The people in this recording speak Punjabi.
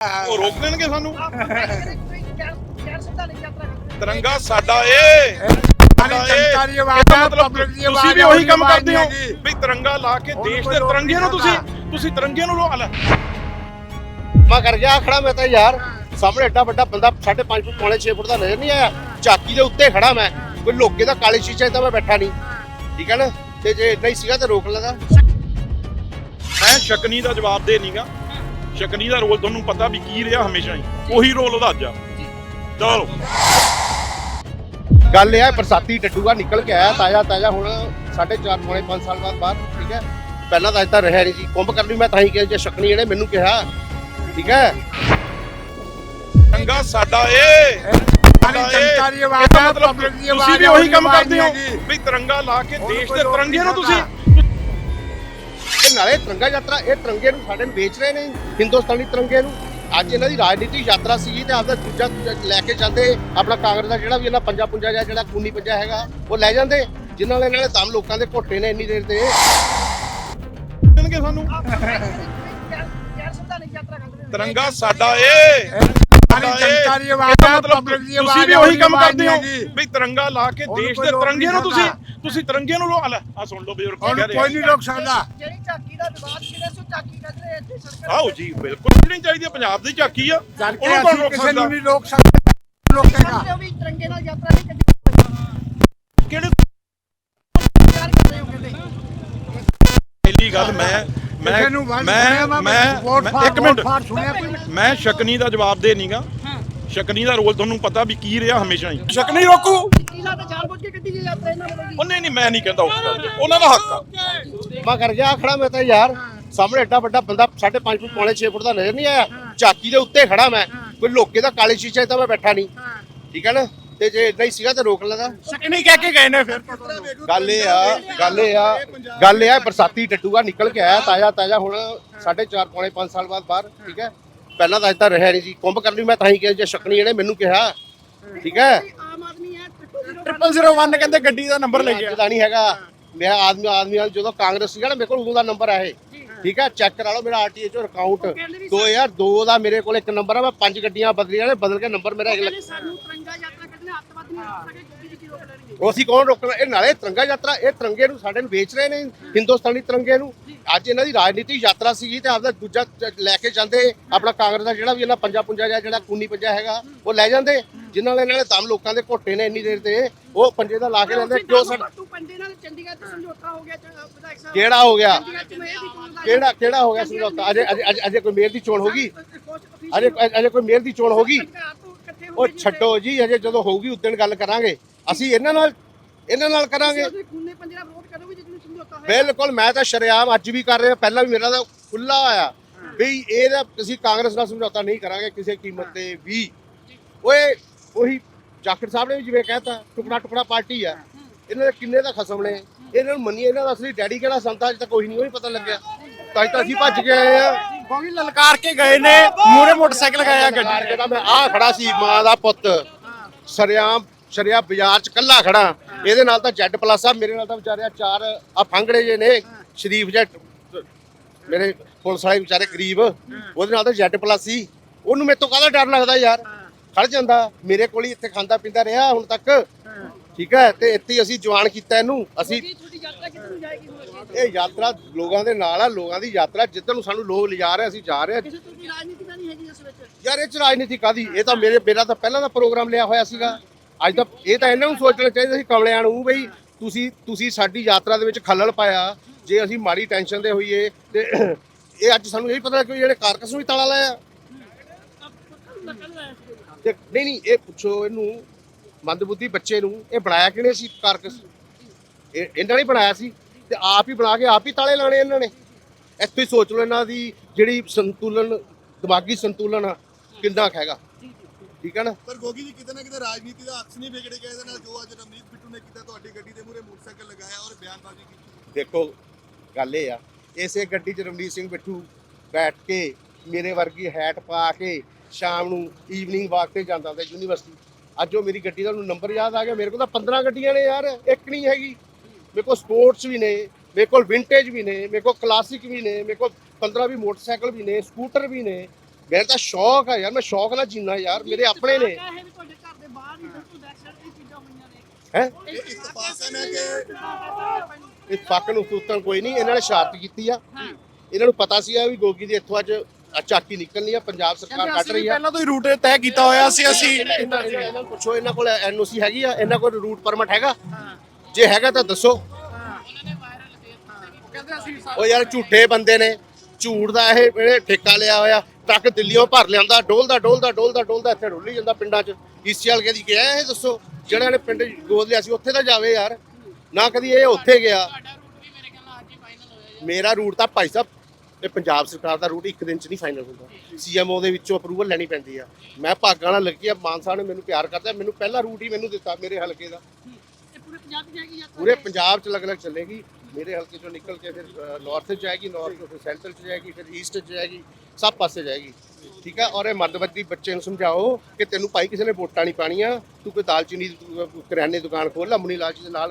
ਉਹ ਰੋਕ ਦੇਣਗੇ ਸਾਨੂੰ। ਤਿਰੰਗਾ ਸਾਡਾ ਏ। ਸਾਡੀ ਜਨਤਾ ਦੀ ਆਵਾਜ਼ ਤੁਸੀਂ ਵੀ ਉਹੀ ਕੰਮ ਕਰਦੇ ਹੋ ਵੀ ਤਿਰੰਗਾ ਲਾ ਕੇ ਦੇਸ਼ ਦੇ ਤਿਰੰਗੇ ਨੂੰ ਤੁਸੀਂ। ਤੁਸੀਂ ਤਿਰੰਗੇ ਨੂੰ ਲੋ ਲੈ। ਮੈਂ ਕਰ ਗਿਆ ਖੜਾ ਮੈਂ ਤਾਂ ਯਾਰ। ਸਾਹਮਣੇ ਐਡਾ ਵੱਡਾ ਬੰਦਾ 5.5 ਫੁੱਟ ਪੌਣੇ 6 ਫੁੱਟ ਦਾ ਨਜ਼ਰ ਨਹੀਂ ਆਇਆ। ਝਾਕੀ ਦੇ ਉੱਤੇ ਖੜਾ ਮੈਂ। ਕੋਈ ਲੋਕੇ ਦਾ ਕਾਲੇ ਸ਼ੀਸ਼ੇ 'ਚ ਤਾਂ ਮੈਂ ਬੈਠਾ ਨਹੀਂ। ਠੀਕ ਹੈ ਨਾ? ਤੇ ਜੇ ਨਹੀਂ ਸੀਗਾ ਤਾਂ ਰੋਕ ਲੈਂਦਾ। ਮੈਂ ਸ਼ਕਨੀ ਦਾ ਜਵਾਬ ਦੇ ਨਹੀਂਗਾ ਸ਼ਕਨੀ ਦਾ ਰੋਲ ਤੁਹਾਨੂੰ ਪਤਾ ਵੀ ਕੀ ਰਿਹਾ ਹਮੇਸ਼ਾ ਹੀ। ਉਹੀ ਰੋਲ ਉਹਦਾ ਅੱਜ ਆ। ਚਲੋ। ਗੱਲ ਇਹ ਹੈ ਬਰਸਾਤੀ ਡੱਡੂਗਾ ਨਿਕਲ ਕੇ ਆਇਆ ਤਾਜ਼ਾ ਤਾਜ਼ਾ ਹੁਣ 4.5 ਪੌਣੇ 5 ਸਾਲ ਬਾਅਦ ਬਾਹਰ ਠੀਕ ਹੈ? ਪਹਿਲਾਂ ਤਾਂ ਅੱਜ ਤਾਂ ਰਿਹਾ ਨਹੀਂ ਸੀ। ਕੁੰਭ ਕਰਨ ਲਈ ਮੈਂ ਤਾਂ ਹੀ ਕਿਹਾ ਜੇ ਸ਼ਕਨੀ ਇਹਨੇ ਮੈਨੂੰ ਕਿਹਾ ਠੀਕ ਹੈ? ਤਿਰੰਗਾ ਸਾਡਾ ਏ। ਮਤਲਬ ਤੁਸੀਂ ਵੀ ਉਹੀ ਕੰਮ ਕਰਦੇ ਹੋ। ਵੀ ਤਿਰੰਗਾ ਲਾ ਕੇ ਦੇਸ਼ ਦੇ ਤਿਰੰਗੇ ਨੂੰ ਤੁਸੀਂ? ਇਹ ਨਾਲੇ ਤਿਰੰਗਾ ਯਾਤਰਾ ਇਹ ਤਿਰੰਗੇ ਨੂੰ ਸਾਡੇ ਨੂੰ ਵੇਚ ਰਹੇ ਨੇ ਹਿੰਦੁਸਤਾਨੀ ਤਿਰੰਗੇ ਨੂੰ। ਅੱਜ ਇਹਨਾਂ ਦੀ ਰਾਜਨੀਤਿਕ ਯਾਤਰਾ ਸੀਗੀ ਤੇ ਆਪਦਾ ਦੂਜਾ ਲੈ ਕੇ ਜਾਂਦੇ ਆਪਣਾ ਕਾਂਗਰਸ ਦਾ ਜਿਹੜਾ ਵੀ ਇਹਨਾਂ ਪੰਜਾ ਪੁੰਜਾ ਜਾਂ ਜਿਹੜਾ ਖੂਨੀ ਪੰਜਾ ਹੈਗਾ ਉਹ ਲੈ ਜਾਂਦੇ ਜਿਨ੍ਹਾਂ ਨਾਲ ਇਹਨਾਂ ਨੇ ਦਮ ਲੋਕਾਂ ਦੇ ਘੋਟੇ ਨੇ ਇੰਨੀ ਦੇਰ ਤੇ। ਸਾਨੂੰ। ਤਿਰੰਗਾ ਸਾਡਾ ਏ। ਜਨਤਾ ਦੀ ਆਵਾਜ਼ ਇਹਦਾ ਹੈ, ਮਤਲਬ public ਦੀ ਤੁਸੀਂ ਆਵਾਜ਼ ਵੀ ਹੈ, ਉਹੀ ਉਹਦੀ ਕੰਮ ਆਵਾਜ਼ ਕਰਦੇ ਹੋ। ਨਹੀਂ ਹੈਗੀ। ਵੀ ਤਿਰੰਗਾ ਲਾ ਕੇ ਉਹਨੂੰ ਦੇਸ਼ ਕੋਈ ਦੇ ਰੋਕ ਤਿਰੰਗੇ ਨੂੰ ਨਹੀਂ ਤੁਸੀਂ ਸਕਦਾ। ਤੁਸੀਂ ਤਿਰੰਗੇ ਨੂੰ ਲੋ ਲੈ ਆ ਸੁਣ ਲਓ ਬਜ਼ੁਰਗ ਕੀ ਉਹਨੂੰ ਕਹਿ ਕੋਈ ਰਹੇ। ਨਹੀਂ ਰੋਕ ਸਕਦਾ। ਜਿਹੜੀ ਝਾਕੀ ਦਾ ਵਿਵਾਦ ਜਿਹੜੇ ਸੋ ਝਾਕੀ ਕਹਿੰਦੇ ਇੱਥੇ ਸੜਕਾਂ ਆਓ ਜੀ ਬਿਲਕੁਲ ਨਹੀਂ ਚਾਹੀਦੀ ਹੈ, ਪੰਜਾਬ ਦੀ ਝਾਕੀ ਆ। ਜਦ ਕਿ ਉਹਨੂੰ ਕੌਣ ਅਸੀਂ ਰੋਕ ਕਿਸੇ ਨੂੰ ਸਕਦਾ? ਨਹੀਂ ਰੋਕ ਸਕਦੇ ਰੋਕੇਗਾ। ਕਰਦੇ ਹੋ ਵੀ ਤਿਰੰਗੇ ਨਾਲ ਯਾਤਰਾ ਨਹੀਂ ਕੱਢੀ ਕਿਹੜੇ ਤਿਆਰ ਕਰਦੇ ਹੋ। ਕਹਿੰਦੇ ਪਹਿਲੀ ਗੱਲ ਮੈਂ ਮੈਂ ਮੈਂ ਮੈਂ ਇੱਕ ਮਿੰਟ। ਮੈਂ ਸ਼ਕਨੀ ਦਾ ਜਵਾਬ ਦੇ ਨਹੀਂਗਾ ਸ਼ਕਨੀ ਦਾ ਰੋਲ ਤੁਹਾਨੂੰ ਪਤਾ ਵੀ ਕੀ ਰਿਹਾ ਹਮੇਸ਼ਾ ਹੀ। ਸ਼ਕਨੀ ਰੋਕੂ। ਕਿਲਾ ਤਾਂ ਜਾਣਬੁੱਝ ਕੇ ਕੱਢੀ ਗਈ ਯਾਤਰਾ ਇਹਨਾਂ ਵੱਲੋਂ ਜੀ। ਉਹ ਨਹੀਂ ਨਹੀਂ ਮੈਂ ਨਹੀਂ ਕਹਿੰਦਾ ਉਸ ਗੱਲ ਉਹਨਾਂ ਦਾ ਹੱਕ ਆ। ਮੈਂ ਕਰ ਗਿਆ ਖੜਾ ਮੈਂ ਤਾਂ ਯਾਰ। ਸਾਹਮਣੇ ਐਡਾ ਵੱਡਾ ਬੰਦਾ 5.5 ਫੁੱਟ ਪੌਣੇ 6 ਫੁੱਟ ਦਾ ਨਜ਼ਰ ਨਹੀਂ ਆਇਆ। ਝਾਕੀ ਦੇ ਉੱਤੇ ਖੜਾ ਮੈਂ। ਕੋਈ ਲੋਕੇ ਦਾ ਕਾਲੇ ਸ਼ੀਸ਼ੇ ਤਾਂ ਮੈਂ ਬੈਠਾ ਨਹੀਂ। ਠੀਕ ਹੈ ਨਾ? ਤੇ ਜੇ ਨਹੀਂ ਸੀਗਾ ਤਾਂ ਰੋਕ ਲੈਂਦਾ। ਸ਼ਕਨੀ ਕਹਿ ਕੇ ਗਏ ਨੇ ਫਿਰ। ਗੱਲ ਇਹ ਆ ਗੱਲ ਇਹ ਆ ਗੱਲ ਇਹ ਆ ਬਰਸਾਤੀ ਡੱਡੂਗਾ ਨਿਕਲ ਕੇ ਆਇਆ ਤਾਜ਼ਾ ਤਾਜ਼ਾ ਹੁਣ 4.5 ਪੌਣੇ 5 ਸਾਲ ਬਾਅਦ ਬਾਹਰ ਠੀਕ ਹੈ? ਪਹਿਲਾਂ ਤਾਂ ਅੱਜ ਤਾਂ ਰਿਹਾ ਨਹੀਂ ਸੀ। ਕੁੰਭ ਕਰਨ ਲਈ ਮੈਂ ਤਾਂ ਹੀ ਕਿਹਾ ਜੇ ਸ਼ਕਨੀ ਇਹਨੇ ਮੈਨੂੰ ਕਿਹਾ ਠੀਕ ਹੈ? ਆਮ ਆਦਮੀ ਹੈ ਟ੍ਰਿਪਲ 01 ਕਹਿੰਦੇ ਗੱਡੀ ਦਾ ਨੰਬਰ ਲੈ ਅੱਜ ਦਾ ਨਹੀਂ ਹੈਗਾ। ਮੈਂ ਆਦਮੀ ਆਦਮੀ ਨਾਲ ਜਦੋਂ ਕਾਂਗਰਸ ਸੀਗਾ ਨਾ ਮੇਰੇ ਕੋਲ ਉਦੋਂ ਦਾ ਨੰਬਰ ਆ ਇਹ। ਠੀਕ ਹੈ? ਚੈੱਕ ਕਰਾ ਲਓ ਮੇਰਾ ਆਰਟੀਏ ਚੋਂ ਅਕਾਊਂਟ 2002 ਦਾ ਮੇਰੇ ਕੋਲ ਇੱਕ ਨੰਬਰ ਆ ਮੈਂ ਪੰਜ ਗੱਡੀਆਂ ਬਦਲੀਆਂ ਨੇ ਬਦਲ ਕੇ ਨੰਬਰ ਮੇਰਾ ਇੱਕ ਸਾਨੂੰ ਤਿਰੰਗਾ ਯਾਤਰਾ ਉਹ ਅਸੀਂ ਕੌਣ ਰੋਕਣਾ? ਇਹ ਨਾਲੇ ਤਿਰੰਗਾ ਯਾਤਰਾ ਇਹ ਤਿਰੰਗੇ ਨੂੰ ਸਾਡੇ ਨੂੰ ਵੇਚ ਰਹੇ ਨੇ ਹਿੰਦੁਸਤਾਨੀ ਤਿਰੰਗੇ ਨੂੰ। ਅੱਜ ਇਹਨਾਂ ਦੀ ਰਾਜਨੀਤਿਕ ਯਾਤਰਾ ਸੀਗੀ ਤੇ ਆਪਦਾ ਦੂਜਾ ਲੈ ਕੇ ਜਾਂਦੇ ਆਪਣਾ ਕਾਂਗਰਸ ਦਾ ਜਿਹੜਾ ਵੀ ਇਹਨਾਂ ਪੰਜਾ ਪੁੰਜਾ ਜਿਹੜਾ ਖੂਨੀ ਪੰਜਾ ਹੈਗਾ ਉਹ ਲੈ ਜਾਂਦੇ। ਜਿਨ੍ਹਾਂ ਨਾਲ ਇਹਨਾਂ ਨੇ ਦਮ ਲੋਕਾਂ ਦੇ ਘੋਟੇ ਨੇ ਇੰਨੀ ਦੇਰ ਤੇ ਉਹ ਪੰਜੇ ਦਾ ਲਾ ਕੇ ਲੈਂਦੇ ਕਿਉਂ ਸਾਡਾ ਪੰਡੇ ਨਾਲ ਚੰਡੀਗੜ੍ਹ ਤੇ ਸਮਝੌਤਾ ਹੋ ਗਿਆ ਵਿਧਾਇਕ ਸਾਹਿਬ। ਕਿਹੜਾ ਹੋ ਗਿਆ? ਕਿਹੜਾ ਕਿਹੜਾ ਹੋ ਗਿਆ ਸਮਝੌਤਾ? ਅਜੇ ਅਜੇ- ਅਜੇ ਅਜੇ ਕੋਈ ਮੇਅਰ ਦੀ ਚੋਣ ਹੋਗੀ ਅਜੇ ਅਜੇ ਕੋਈ ਮੇਅਰ ਦੀ ਚੋਣ ਹੋਗੀ ਉਹ ਛੱਡੋ ਜੀ ਅਜੇ ਜਦੋਂ ਹੋਊਗੀ ਉਦੋਂ ਗੱਲ ਕਰਾਂਗੇ। ਅਸੀਂ ਇਹਨਾਂ ਨਾਲ ਇਹਨਾਂ ਨਾਲ ਕਰਾਂਗੇ। ਖੂਨੇ ਪੰਜੇ ਦਾ ਵਿਰੋਧ ਕਰੋਗੇ ਜੇ ਤੁਹਾਨੂੰ ਸਮਝੌਤਾ ਹੋਇਆ। ਬਿਲਕੁਲ ਮੈਂ ਤਾਂ ਸ਼ਰੇਆਮ ਅੱਜ ਵੀ ਕਰ ਰਿਹਾ ਪਹਿਲਾਂ ਵੀ ਮੇਰਾ ਤਾਂ ਖੁੱਲਾ ਆਇਆ। ਵੀ ਇਹਦਾ ਅਸੀਂ ਕਾਂਗਰਸ ਨਾਲ ਸਮਝੌਤਾ ਨਹੀਂ ਕਰਾਂਗੇ ਕਿਸੇ ਕੀਮਤ ਤੇ ਵੀ। ਓਏ ਉਹੀ ਜਾਖੜ ਸਾਹਿਬ ਨੇ ਵੀ ਜਿਵੇਂ ਕਹਿਤਾ ਟੁਕੜਾ ਟੁਕੜਾ ਪਾਰਟੀ ਆ। ਇਹਨਾਂ ਦੇ ਕਿੰਨੇ ਦਾ ਖਸਮ ਨੇ। ਇਹਨਾਂ ਨੂੰ ਮੰਨੀਏ ਇਹਨਾਂ ਦਾ ਅਸਲੀ ਡੈਡੀ ਕਿਹੜਾ ਸੰਤਾ ਅਜੇ ਤੱਕ ਕੋਈ ਨਹੀਂ ਉਹ ਨਹੀਂ ਪਤਾ ਲੱਗਿਆ। ਤਾਂ ਤਾਂ ਅਸੀਂ ਭੱਜ ਕੇ ਆਏ ਆ। ਕੋਈ ਲਲਕਾਰ ਕੇ ਗਏ ਨੇ। ਮੂਰੇ ਮੋਟਰਸਾਈਕਲ ਗਾਇਆ ਗੱਡੀ ਕਾਰ ਕੇ ਤਾਂ। ਮੈਂ ਆ ਖੜਾ ਸੀ ਮਾਂ ਦਾ ਪੁੱਤ। ਸਰਿਆਮ ਸ਼ਰਿਆ ਬਾਜ਼ਾਰ ਚ ਕੱਲਾ ਖੜਾ। ਇਹਦੇ ਨਾਲ ਤਾਂ ਜੈਡ ਪਲੱਸ ਆ ਮੇਰੇ ਨਾਲ ਤਾਂ ਵਿਚਾਰਿਆ ਚਾਰ ਆ ਫੰਗੜੇ ਜੇ ਨੇ। ਸ਼ਰੀਫ ਜੱਟ ਮੇਰੇ ਪੁਲਿਸ ਵਾਲੇ ਵਿਚਾਰੇ ਗਰੀਬ। ਉਹਦੇ ਨਾਲ ਤਾਂ ਜੈਡ ਪਲੱਸ ਸੀ। ਉਹਨੂੰ ਮੇਰੇ ਤੋਂ ਕਾਹਦਾ ਡਰ ਲੱਗਦਾ ਯਾਰ? ਖੜ ਜਾਂਦਾ। ਮੇਰੇ ਕੋਲ ਹੀ ਇੱਥੇ ਖਾਂਦਾ ਪੀਂਦਾ ਰਿਹਾ ਹੁਣ ਤੱਕ। ਠੀਕ ਹੈ ਤੇ ਇੱਥੇ ਅਸੀਂ ਜਵਾਨ ਕੀਤਾ ਇਹਨੂੰ। ਅਸੀਂ ਇਹ ਯਾਤਰਾ ਲੋਕਾਂ ਦੇ ਨਾਲ ਆ ਲੋਕਾਂ ਦੀ ਯਾਤਰਾ ਜਿੱਧਰ ਨੂੰ ਸਾਨੂੰ ਲੋਕ ਲਿਜਾ ਰਹੇ ਅਸੀਂ ਜਾ ਰਹੇ ਹਾਂ ਕਿਸੇ ਤੋਂ ਵੀ ਰਾਜਨੀਤੀ ਤਾਂ ਨਹੀਂ ਹੈਗੀ ਇਸ ਵਿੱਚ? ਯਾਰ ਇਹ ਚ ਰਾਜਨੀਤੀ ਕਾਦੀ ਇਹ ਤਾਂ ਮੇਰੇ ਮੇਰਾ ਤਾਂ ਪਹਿਲਾਂ ਦਾ ਪ੍ਰੋਗਰਾਮ ਲਿਆ ਹੋਇਆ ਸੀਗਾ। ਅੱਜ ਤਾਂ ਇਹ ਤਾਂ ਇਹਨਾਂ ਨੂੰ ਸੋਚਣਾ ਚਾਹੀਦਾ ਸੀ ਕਮਲਿਆਂ ਨੂੰ ਬਈ ਤੁਸੀਂ ਤੁਸੀਂ ਸਾਡੀ ਯਾਤਰਾ ਦੇ ਵਿੱਚ ਖੱਲਲ ਪਾਇਆ। ਜੇ ਅਸੀਂ ਮਾੜੀ ਟੈਨਸ਼ਨ ਦੇ ਹੋਈਏ ਤੇ ਇਹ ਅੱਜ ਸਾਨੂੰ ਇਹ ਪਤਾ ਕਿ ਜਿਹੜੇ ਕਾਰਕਸ ਨੂੰ ਵੀ ਤਾਲਾ ਲਾਇਆ। ਤੇ ਨਹੀਂ ਨਹੀਂ ਇਹ ਪੁੱਛੋ ਇਹਨੂੰ ਮੰਦਬੁੱਧੀ ਬੱਚੇ ਨੂੰ ਇਹ ਬਣਾਇਆ ਕਿਹਨੇ ਸੀ ਕਾਰਕਸ? ਇਹ ਇਹਨਾਂ ਨੇ ਬਣਾਇਆ ਸੀ। ਤੇ ਆਪ ਹੀ ਬਣਾ ਕੇ ਆਪ ਹੀ ਤਾਲੇ ਲਾਣੇ ਇਹਨਾਂ ਨੇ। ਇੱਥੇ ਹੀ ਸੋਚ ਲਓ ਇਹਨਾਂ ਦੀ ਜਿਹੜੀ ਸੰਤੁਲਨ ਦਿਮਾਗੀ ਸੰਤੁਲਨ ਆ, ਕਿੰਨਾ ਕੁ ਹੈਗਾ। ਠੀਕ ਹੈ ਨਾ? ਪਰ ਗੋਗੀ ਜੀ ਕਿਤੇ ਨਾ ਕਿਤੇ ਰਾਜਨੀਤੀ ਦਾ ਅਕਸ ਨਹੀਂ ਵਿਗੜ ਗਿਆ ਇਹਦੇ ਨਾਲ ਜੋ ਅੱਜ ਰਮਨੀਤ ਬਿੱਟੂ ਨੇ ਕੀਤਾ ਤੁਹਾਡੀ ਗੱਡੀ ਦੇ ਮੂਹਰੇ ਮੋਟਰਸਾਈਕਲ ਲਗਾਇਆ ਔਰ ਬਿਆਨਬਾਜ਼ੀ ਕੀਤੀ। ਦੇਖੋ ਗੱਲ ਇਹ ਆ ਇਸੇ ਗੱਡੀ 'ਚ ਰਮਨੀਤ ਸਿੰਘ ਬਿੱਟੂ ਬੈਠ ਕੇ ਮੇਰੇ ਵਰਗੀ ਹੈਟ ਪਾ ਕੇ ਸ਼ਾਮ ਨੂੰ ਈਵਨਿੰਗ ਵਾਕ ਤੇ ਜਾਂਦਾ ਹੁੰਦਾ ਯੂਨੀਵਰਸਿਟੀ ਅੱਜ ਉਹ ਮੇਰੀ ਗੱਡੀ ਦਾ ਉਹਨੂੰ ਨੰਬਰ ਯਾਦ ਆ ਗਿਆ ਮੇਰੇ ਕੋਲ ਤਾਂ 15 ਗੱਡੀਆਂ ਨੇ ਯਾਰ ਇੱਕ ਨਹੀਂ ਹੈਗੀ। ਮੇਰੇ ਕੋਲ ਸਪੋਰਟਸ ਵੀ ਨੇ ਮੇਰੇ ਕੋਲ ਵਿੰਟੇਜ ਵੀ ਨੇ ਮੇਰੇ ਕੋਲ ਕਲਾਸਿਕ ਵੀ ਨੇ ਮੇਰੇ ਕੋਲ 15 ਵੀ ਮੋਟਰਸਾਈਕਲ ਵੀ ਨੇ ਸਕੂਟਰ ਵੀ ਨੇ। ਮੇਰਾ ਤਾਂ ਸ਼ੌਕ ਆ ਯਾਰ ਮੈਂ ਸ਼ੌਕ ਨਾਲ ਜੀਣਾ ਯਾਰ ਮੇਰੇ ਆਪਣੇ ਨੇ। ਇਹ ਵੀ ਤੁਹਾਡੇ ਘਰ ਦੇ ਬਾਹਰ ਹੀ ਬਿਲਕੁਲ ਬੈਕ ਸਾਈਡ ਤੇ ਚੀਜ਼ਾਂ ਹੋਈਆਂ ਨੇ। ਹੈ? ਇਹ ਇਤਫਾਕਨ ਹੈ। ਕਿ ਇਤਫਾਕ ਨੂੰ ਸੂਤਨ ਕੋਈ ਨਹੀਂ ਇਹਨਾਂ ਨੇ ਸ਼ਾਰਟ ਕੀਤੀ ਆ। ਇਹਨਾਂ ਨੂੰ ਪਤਾ ਸੀ ਆ ਵੀ ਗੋਗੀ ਦੀ ਇੱਥੋਂ ਅੱਜ ਚਾਕੀ ਨਿਕਲਣੀ ਆ ਪੰਜਾਬ ਸਰਕਾਰ ਕੱਢ ਰਹੀ ਆ। ਪਹਿਲਾਂ ਤੋਂ ਹੀ ਰੂਟ ਤੈਅ ਕੀਤਾ ਹੋਇਆ ਸੀ ਅਸੀਂ। ਇਹਨਾਂ ਇਹਨਾਂ ਨੂੰ ਪੁੱਛੋ ਇਹਨਾਂ ਕੋਲ ਐਨਓਸੀ ਹੈਗੀ ਆ ਇਹਨਾਂ ਕੋਲ ਰੂਟ ਪਰਮਿਟ ਹੈਗਾ। ਜੇ ਹੈਗਾ ਤਾਂ ਦੱਸੋ। ਉਹ ਯਾਰ ਝੂਠੇ ਬੰਦੇ ਨੇ, ਝੂਠ ਦਾ ਇਹ ਇਹਨੇ ਠੇਕਾ ਲਿਆ ਹੋਇਆ, ਟਰੱਕ ਦਿੱਲੀੋਂ ਭਰ ਲਿਆਂਦਾ, ਡੋਲਦਾ ਡੋਲਦਾ ਡੋਲਦਾ ਡੋਲਦਾ, ਇੱਥੇ ਡੋਲੀ ਜਾਂਦਾ ਪਿੰਡਾਂ 'ਚ। ਈਸੀਐਲ ਕਦੀ ਗਿਆ ਇਹ ਦੱਸੋ, ਜਿਹੜਾ ਨੇ ਪਿੰਡ ਗੋਦ ਲਿਆ ਸੀ, ਉੱਥੇ ਤਾਂ ਜਾਵੇ ਯਾਰ। ਨਾ ਕਦੀ ਇਹ ਉੱਥੇ ਗਿਆ। ਮੇਰਾ ਰੂਟ ਤਾਂ ਭਾਈ ਸਾਹਿਬ, ਇਹ ਪੰਜਾਬ ਸਰਕਾਰ ਦਾ ਰੂਟ ਇੱਕ ਦਿਨ 'ਚ ਨਹੀਂ ਫਾਈਨਲ ਹੁੰਦਾ। ਸੀਐਮਓ ਦੇ ਵਿੱਚੋਂ ਅਪਰੂਵਲ ਲੈਣੀ ਪੈਂਦੀ ਆ। ਮੈਂ ਭਾਗਾਂ ਨਾਲ ਲੱਗੀ ਆ ਮਾਨਸਾ ਨੇ ਮੈਨੂੰ ਪਿਆਰ ਕਰਦਾ, ਮੈਨੂੰ ਪਹਿਲਾ ਰੂਟ ਹੀ ਮੈਨੂੰ ਦਿੱਤਾ ਮੇਰੇ ਹਲਕੇ ਦਾ। ਪੂਰੇ ਪੰਜਾਬ ਦੀ ਜਾਏਗੀ ਯਾਤਰਾ ਪੂਰੇ ਪੰਜਾਬ ਚ ਅਲੱਗ-ਅਲੱਗ ਚੱਲੇਗੀ। ਮੇਰੇ ਹਲਕੇ ਚੋਂ ਨਿਕਲ ਕੇ ਫਿਰ ਨਾਰਥ ਚ ਜਾਏਗੀ ਨਾਰਥ ਤੋਂ ਫਿਰ ਸੈਂਟਰਲ ਚ ਜਾਏਗੀ ਫਿਰ ਈਸਟ ਚ ਜਾਏਗੀ ਸਭ ਪਾਸੇ ਜਾਏਗੀ। ਠੀਕ ਹੈ ਔਰ ਇਹ ਮੱਧਵਰਤੀ ਬੱਚੇ ਨੂੰ ਸਮਝਾਓ ਕਿ ਤੈਨੂੰ ਭਾਈ ਕਿਸੇ ਨੇ ਵੋਟਾਂ ਨਹੀਂ ਪਾਣੀਆਂ ਤੂੰ ਕੋਈ ਦਾਲਚੀਨੀ ਕਰਿਆਨੇ ਦੁਕਾਨ ਖੋਲ ਲੈ ਮੁਨੀ ਲਾਲ ਜੀ ਦੇ ਨਾਲ